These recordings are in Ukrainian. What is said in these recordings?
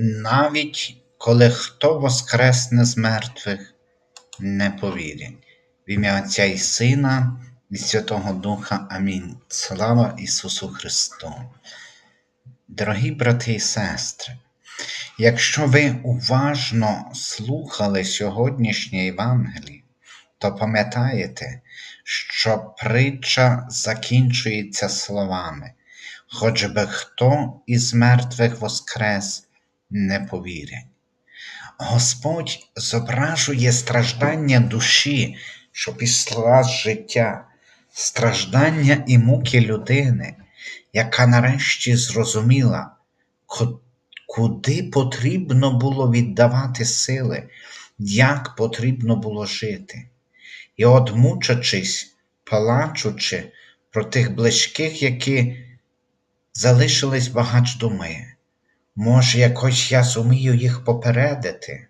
навіть коли хто воскресне з мертвих, не повірять. В ім'я Отця і Сина і Святого Духа. Амінь. Слава Ісусу Христу. Дорогі брати і сестри, якщо ви уважно слухали сьогоднішнє Євангеліє, то пам'ятаєте, що притча закінчується словами, хоч би хто із мертвих воскрес не повірять. Господь зображує страждання душі, що пішла з життя, страждання і муки людини, яка нарешті зрозуміла, куди потрібно було віддавати сили, як потрібно було жити. І от, мучачись, плачучи про тих близьких, які залишились багач думає, може, якось я зумію їх попередити.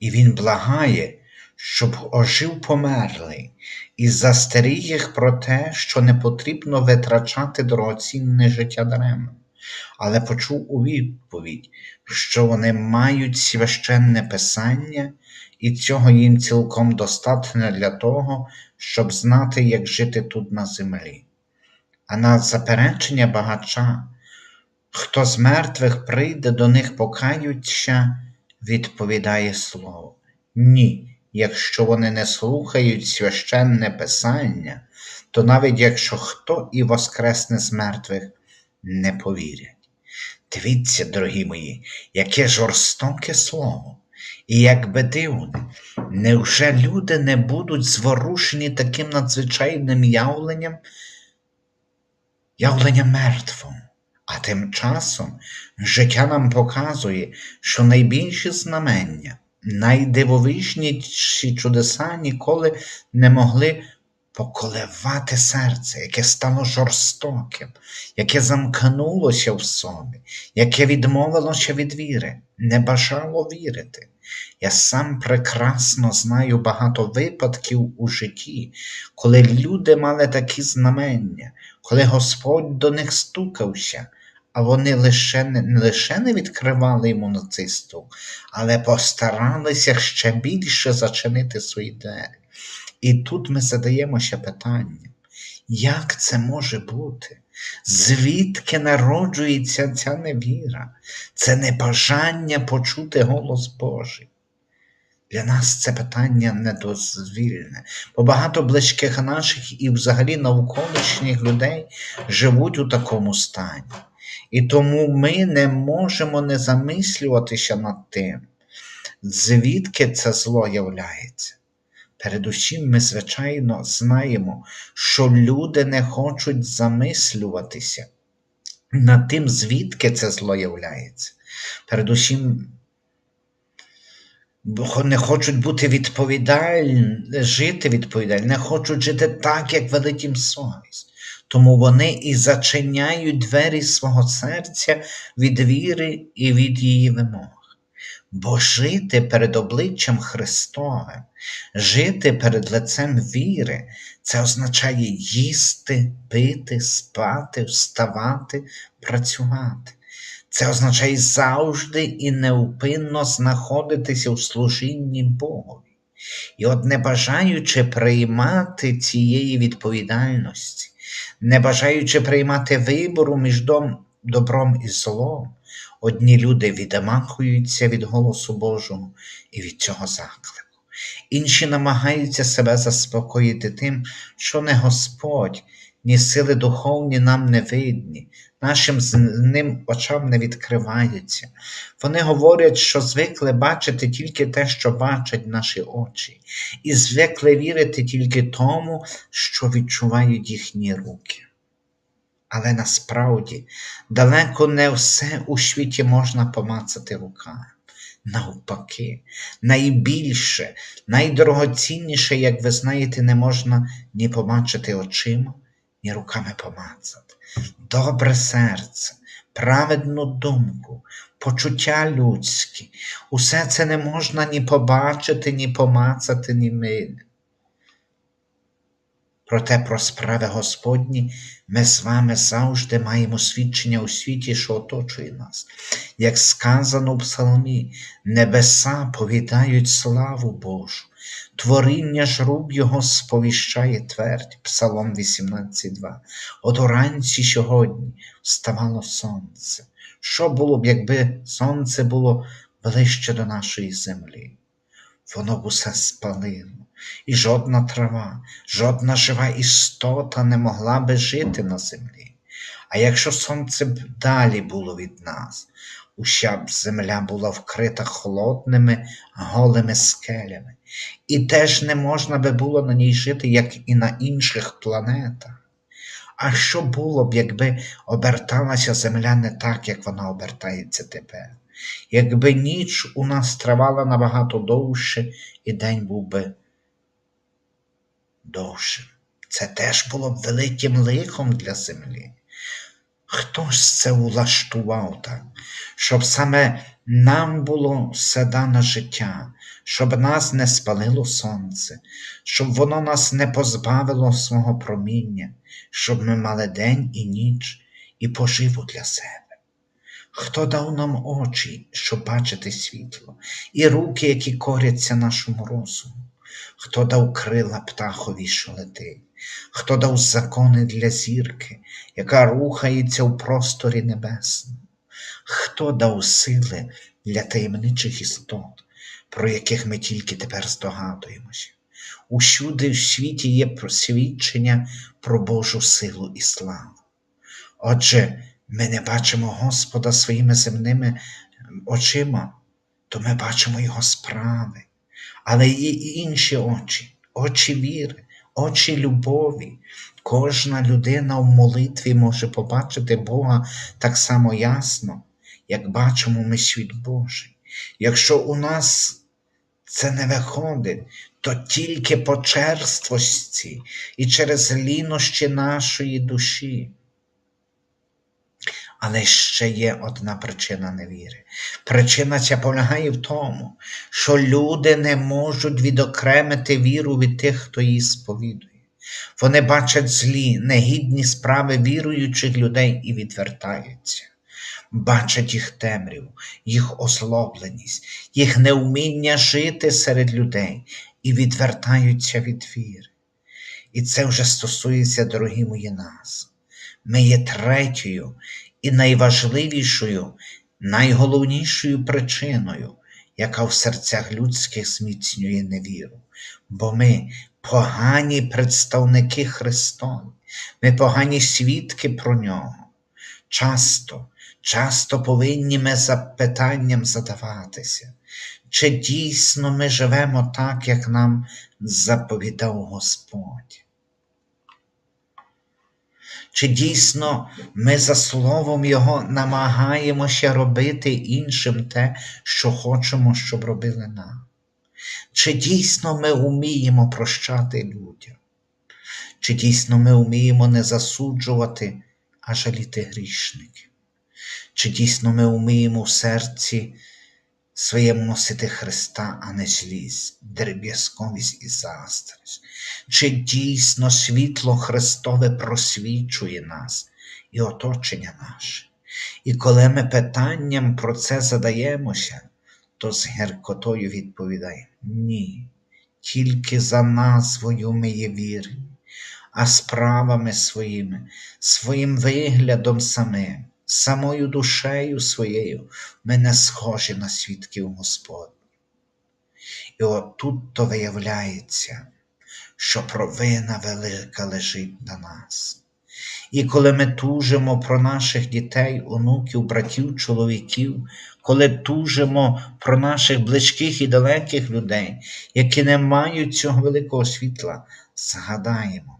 І він благає, щоб ожив померлий, і застеріг їх про те, що не потрібно витрачати дорогоцінне життя даремно, але почув у відповідь, що вони мають священне писання, і цього їм цілком достатньо для того, щоб знати, як жити тут на землі. А на заперечення багача, хто з мертвих прийде до них покаються, відповідає слово. Ні, якщо вони не слухають священне Писання, то навіть якщо хто і воскресне з мертвих, не повірять. Дивіться, дорогі мої, яке жорстоке слово, і як би дивно, невже люди не будуть зворушені таким надзвичайним явленням, явленням мертвого? А тим часом життя нам показує, що найбільші знамення, найдивовижніші чудеса ніколи не могли поколивати серце, яке стало жорстоким, яке замкнулося в собі, яке відмовилося від віри, не бажало вірити. Я сам прекрасно знаю багато випадків у житті, коли люди мали такі знамення, коли Господь до них стукався, а вони лише не, лише не відкривали йому на цей стук, але постаралися ще більше зачинити свої двері. І тут ми задаємося питанням, як це може бути? Звідки народжується ця невіра, це небажання почути голос Божий? Для нас це питання недозвільне, бо багато близьких наших і взагалі навколишніх людей живуть у такому стані. І тому ми не можемо не замислюватися над тим, звідки це зло являється. Передусім, ми, звичайно, знаємо, що люди не хочуть замислюватися над тим, звідки це зло являється. Передусім, не хочуть бути відповідальні, жити відповідально, не хочуть жити так, як велить їм совість. Тому вони і зачиняють двері свого серця від віри і від її вимог. Бо жити перед обличчям Христовим, жити перед лицем віри, це означає їсти, пити, спати, вставати, працювати. Це означає завжди і неупинно знаходитися у служінні Богові. І от не бажаючи приймати цієї відповідальності, не бажаючи приймати вибору між добром і злом, одні люди відмахуються від голосу Божого і від цього заклику. Інші намагаються себе заспокоїти тим, що не Господь, ні сили духовні нам не видні, нашим з ним очам не відкриваються. Вони говорять, що звикли бачити тільки те, що бачать наші очі, і звикли вірити тільки тому, що відчувають їхні руки. Але насправді далеко не все у світі можна помацати руками. Навпаки, найбільше, найдорогоцінніше, як ви знаєте, не можна ні побачити очима, ні руками помацати. Добре серце, праведну думку, почуття людські, усе це не можна ні побачити, ні помацати, ні мити. Проте про справи Господні ми з вами завжди маємо свідчення у світі, що оточує нас. Як сказано в Псалмі, небеса повідають славу Божу, творіння ж рук Його сповіщає твердь, Псалом 18.2. От уранці сьогодні вставало сонце. Що було б, якби сонце було ближче до нашої землі? Воно б усе спалило, і жодна трава, жодна жива істота не могла би жити на землі. А якщо сонце б далі було від нас, уся б земля була вкрита холодними, голими скелями, і теж не можна би було на ній жити, як і на інших планетах. А що було б, якби оберталася земля не так, як вона обертається тепер? Якби ніч у нас тривала набагато довше, і день був би довшим. Це теж було б великим лихом для землі. Хто ж це улаштував так, щоб саме нам було все дане життя, щоб нас не спалило сонце, щоб воно нас не позбавило свого проміння, щоб ми мали день і ніч і поживу для себе. Хто дав нам очі, щоб бачити світло, і руки, які коряться нашому розуму? Хто дав крила птахові, що летить? Хто дав закони для зірки, яка рухається у просторі небесному? Хто дав сили для таємничих істот, про яких ми тільки тепер здогадуємося? Усюди в світі є просвідчення про Божу силу і славу. Отже, ми не бачимо Господа своїми земними очима, то ми бачимо Його справи, але і інші очі, очі віри, очі любові. Кожна людина в молитві може побачити Бога так само ясно, як бачимо ми світ Божий. Якщо у нас це не виходить, то тільки по черствості і через лінощі нашої душі. Але ще є одна причина невіри. Причина ця полягає в тому, що люди не можуть відокремити віру від тих, хто її сповідує. Вони бачать злі, негідні справи віруючих людей і відвертаються, бачать їх темряву, їх озлобленість, їх неуміння жити серед людей і відвертаються від віри. І це вже стосується, дорогі мої нас. Ми є третьою і найважливішою, найголовнішою причиною, яка в серцях людських зміцнює невіру. Бо ми погані представники Христові, ми погані свідки про нього. Часто, часто повинні ми запитанням задаватися, чи дійсно ми живемо так, як нам заповідав Господь. Чи дійсно ми за словом Його намагаємося робити іншим те, що хочемо, щоб робили нам? Чи дійсно ми вміємо прощати людям? Чи дійсно ми вміємо не засуджувати, а жаліти грішників? Чи дійсно ми вміємо в серці своєму носити Христа, а не злість, дріб'язковість і заздрість? Чи дійсно світло Христове просвічує нас і оточення наше? І коли ми питанням про це задаємося, то з гіркотою відповідає ні, тільки за назвою ми є вірні, а справами своїми, своїм виглядом самим, самою душею своєю ми не схожі на свідків Господніх. І от тут то виявляється, що провина велика лежить на нас. І коли ми тужимо про наших дітей, онуків, братів, чоловіків, коли тужимо про наших близьких і далеких людей, які не мають цього великого світла, згадаємо,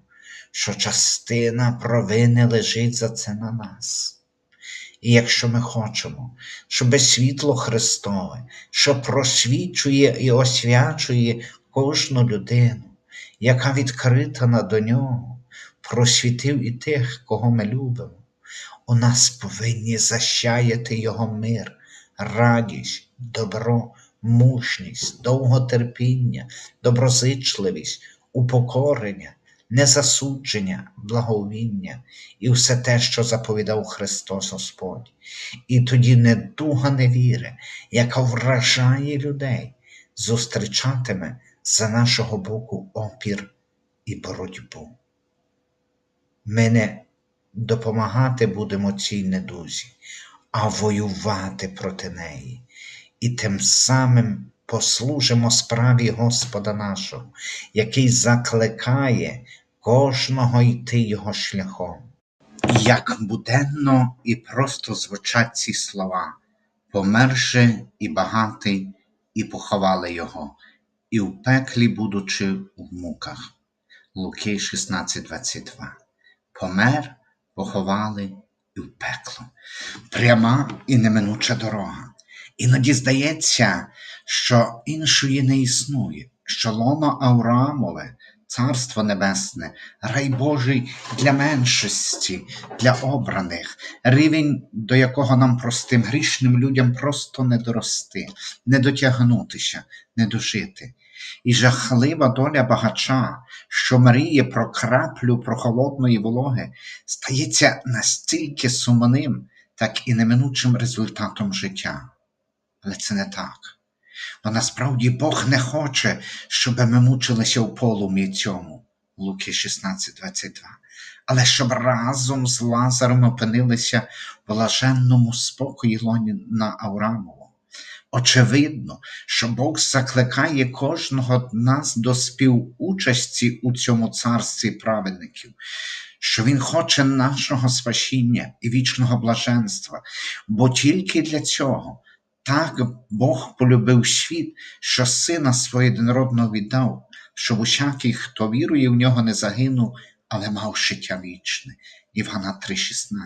що частина провини лежить за це на нас. І якщо ми хочемо, щоб світло Христове, що просвічує і освячує кожну людину, яка відкрита до нього, просвітив і тих, кого ми любимо, у нас повинні защаяти Його мир, радість, добро, мужність, довготерпіння, доброзичливість, упокорення, незасудження, благовіння і все те, що заповідав Христос Господь. І тоді недуга невіри, яка вражає людей, зустрічатиме за нашого боку опір і боротьбу. Ми не допомагати будемо цій недузі, а воювати проти неї, і тим самим послужимо справі Господа нашого, який закликає кожного йти його шляхом. Як буденно і просто звучать ці слова, померши і багатий, і поховали його, і в пеклі, будучи в муках. Луки 16:22. Помер, поховали і в пекло. Пряма і неминуча дорога. Іноді здається, що іншої не існує, що лоно Авраамове, Царство Небесне, рай Божий для меншості, для обраних, рівень, до якого нам простим грішним людям просто не дорости, не дотягнутися, не дожити. І жахлива доля багача, що мріє про краплю прохолодної вологи, стається настільки сумним, так і неминучим результатом життя. Але це не так. Бо насправді Бог не хоче, щоб ми мучилися в полум'ї цьому, Луки 16:22, але щоб разом з Лазаром опинилися в блаженному спокої лоні на Аврамово. Очевидно, що Бог закликає кожного з нас до співучасті у цьому царстві праведників, що Він хоче нашого спасіння і вічного блаженства, бо тільки для цього. Так Бог полюбив світ, що сина свого єдинородного віддав, щоб усякий, хто вірує в нього, не загинув, але мав життя вічне. Івана 3,16.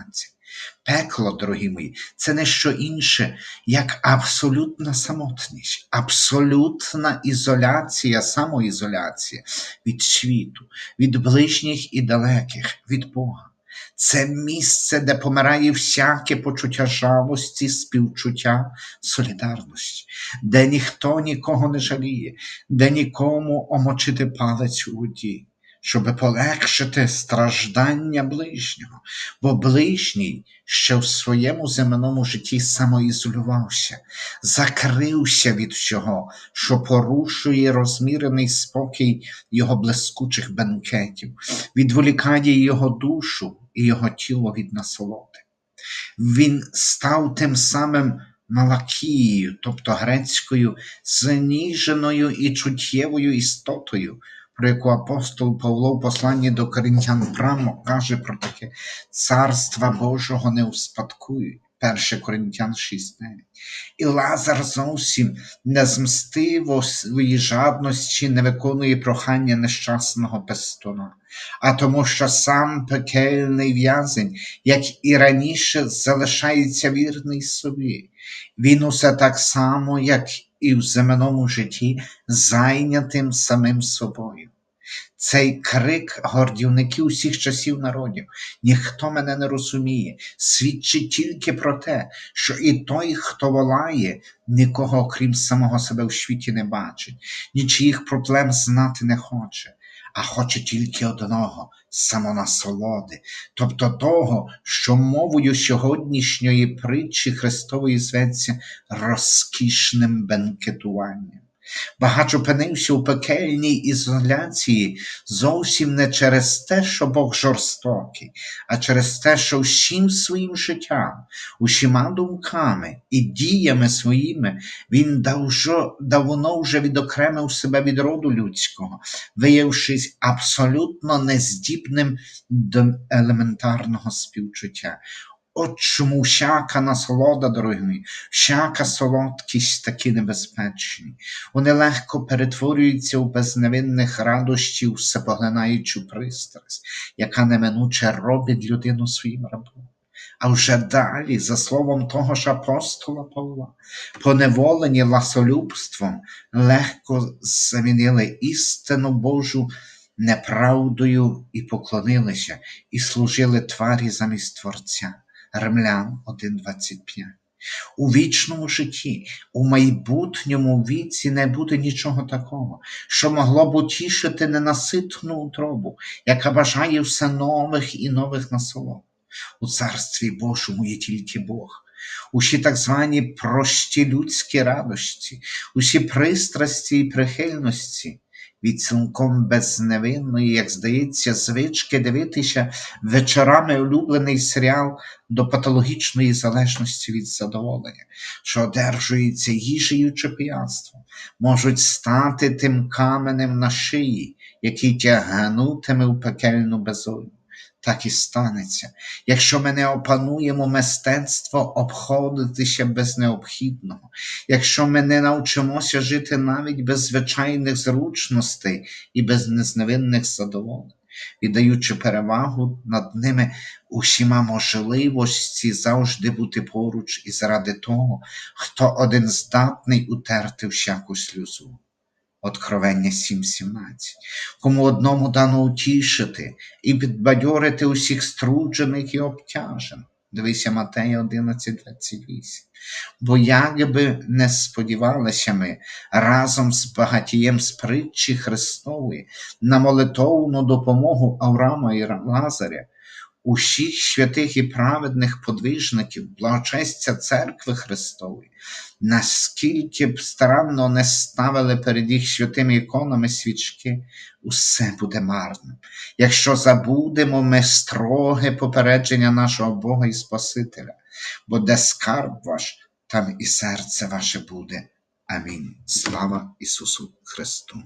Пекло, дорогі мої, це не що інше, як абсолютна самотність, абсолютна ізоляція, самоізоляція від світу, від ближніх і далеких, від Бога. Це місце, де помирає всяке почуття жалості, співчуття, солідарності, де ніхто нікого не жаліє, де нікому омочити палець у воді, щоб полегшити страждання ближнього, бо ближній ще в своєму земному житті самоізолювався, закрився від всього, що порушує розмірений спокій його блискучих бенкетів, відволікає його душу і його тіло від насолоди. Він став тим самим Малакією, тобто грецькою, заніженою і чуттєвою істотою, про яку апостол Павло в посланні до Коринтян прямо каже про таке царства Божого не успадкують. 1 Коринтян 6.9. І Лазар зовсім не змстиво своїй жадності не виконує прохання нещасного пестуна, а тому, що сам пекельний в'язень, як і раніше, залишається вірний собі. Він усе так само, як і в земному житті, зайнятим самим собою. Цей крик гордівників усіх часів народів, ніхто мене не розуміє, свідчить тільки про те, що і той, хто волає, нікого, окрім самого себе в світі не бачить, нічиїх проблем знати не хоче, а хоче тільки одного самонасолоди, тобто того, що мовою сьогоднішньої притчі Христової зветься розкішним бенкетуванням. Багач опинився у пекельній ізоляції зовсім не через те, що Бог жорстокий, а через те, що всім своїм життям, усіма думками і діями своїми він давно вже відокремив себе від роду людського, виявившись абсолютно нездібним до елементарного співчуття. От чому всяка насолода, дорогі всяка солодкість такі небезпечні. Вони легко перетворюються у безневинних радощів, всепоглинаючу пристрасть, яка неминуче робить людину своїм рабом. А вже далі, за словом того ж апостола Павла, поневолені ласолюбством, легко замінили істину Божу неправдою і поклонилися, і служили тварі замість Творця. Римлян 1.25. У вічному житті, у майбутньому віці не буде нічого такого, що могло б утішити ненаситну утробу, яка бажає все нових і нових насолод. У царстві Божому є тільки Бог. Усі так звані прості людські радості, усі пристрасті і прихильності від цілком безневинної, як здається, звички дивитися вечорами улюблений серіал до патологічної залежності від задоволення, що одержується їжею чи п'янством, можуть стати тим каменем на шиї, який тягнутиме у пекельну безодню. Так і станеться, якщо ми не опануємо мистецтво обходитися без необхідного, якщо ми не навчимося жити навіть без звичайних зручностей і без незневинних задоволень, віддаючи перевагу над ними усіма можливості завжди бути поруч і заради того, хто один здатний утерти всяку сльозу. Откровення 7.17. Кому одному дано утішити і підбадьорити усіх струджених і обтяжених. Дивися Матея 11.28. Бо як би не сподівалися ми разом з багатієм з притчі Христової на молитовну допомогу Авраама і Лазаря, усіх святих і праведних подвижників, благочестя Церкви Христової, наскільки б старанно не ставили перед їх святими іконами свічки, усе буде марним. Якщо забудемо ми строге попередження нашого Бога і Спасителя, бо де скарб ваш, там і серце ваше буде. Амінь. Слава Ісусу Христу!